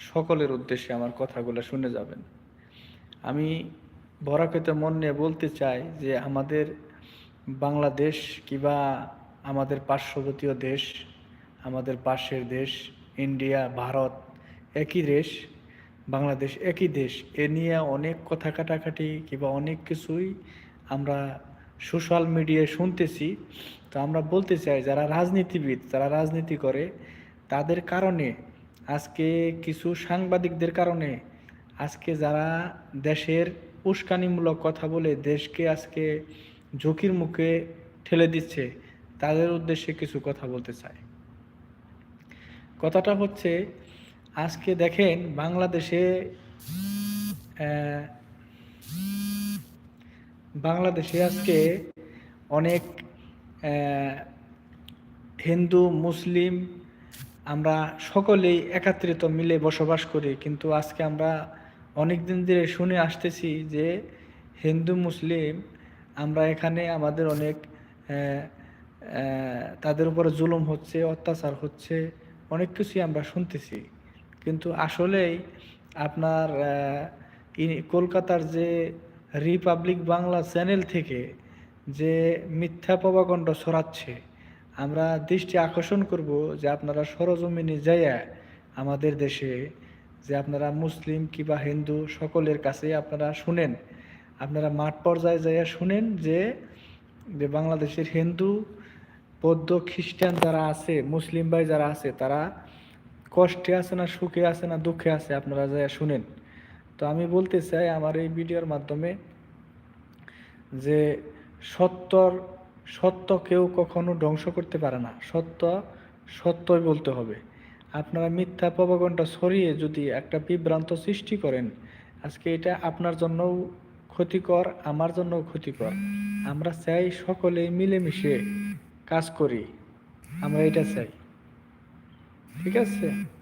সকলের উদ্দেশ্যে আমার কথাগুলো শুনে যাবেন। আমি বরাকতে মন নিয়ে বলতে চাই যে আমাদের বাংলাদেশ কিবা আমাদের পার্শ্ববর্তীয় দেশ, আমাদের পাশের দেশ, ইন্ডিয়া, ভারত একই দেশ, বাংলাদেশ একই দেশ, এ নিয়ে অনেক কথা কাটাকাটি কিংবা অনেক কিছুই আমরা সোশ্যাল মিডিয়ায় শুনতেছি। তো আমরা বলতে চাই, যারা রাজনীতিবিদ, যারা রাজনীতি করে, তাদের কারণে আজকে কিছু সাংবাদিকদের কারণে আজকে যারা দেশের উস্কানিমূলক কথা বলে দেশকে আজকে ঝুঁকির মুখে ঠেলে দিচ্ছে, তাদের উদ্দেশ্যে কিছু কথা বলতে চাই। কথাটা হচ্ছে, আজকে দেখেন বাংলাদেশে বাংলাদেশে আজকে অনেক হিন্দু, মুসলিম আমরা সকলেই একত্রিত মিলে বসবাস করি, কিন্তু আজকে আমরা অনেক দিন ধরে শুনে আসতেছি যে হিন্দু, মুসলিম আমরা এখানে আমাদের অনেক তাদের উপরে জুলুম হচ্ছে, অত্যাচার হচ্ছে, অনেক কিছুই আমরা শুনতেছি। কিন্তু আসলেই আপনার কলকাতার যে রিপাবলিক বাংলা চ্যানেল থেকে যে মিথ্যা প্রবাকণ্ড ছড়াচ্ছে আমরা দৃষ্টি আকর্ষণ করব যে আপনারা সরজমিনে যাইয়া আমাদের দেশে, যে আপনারা মুসলিম কিবা হিন্দু সকলের কাছে আপনারা শুনেন। আপনারা মাঠ পর্যায়ে যাইয়া শুনেন যে যে বাংলাদেশের হিন্দু, বৌদ্ধ, খ্রিস্টান যারা আছে, মুসলিম ভাই যারা আছে, তারা কষ্টে আছে না সুখে আছে না দুঃখে আছে আপনারা যাইয়া শুনেন। তো আমি বলতে চাই আমার এই ভিডিওর মাধ্যমে যে সত্যর সত্য কেউ কখনো ধ্বংস করতে পারে না। সত্য, সত্যই বলতে হবে। আপনারা মিথ্যা প্রবাগণ্ডা সরিয়ে যদি একটা বিভ্রান্ত সৃষ্টি করেন, আজকে এটা আপনার জন্যও ক্ষতিকর, আমার জন্যও ক্ষতিকর। আমরা চাই সকলে মিলেমিশে কাজ করি। আমরা এটা চাই। ঠিক আছে?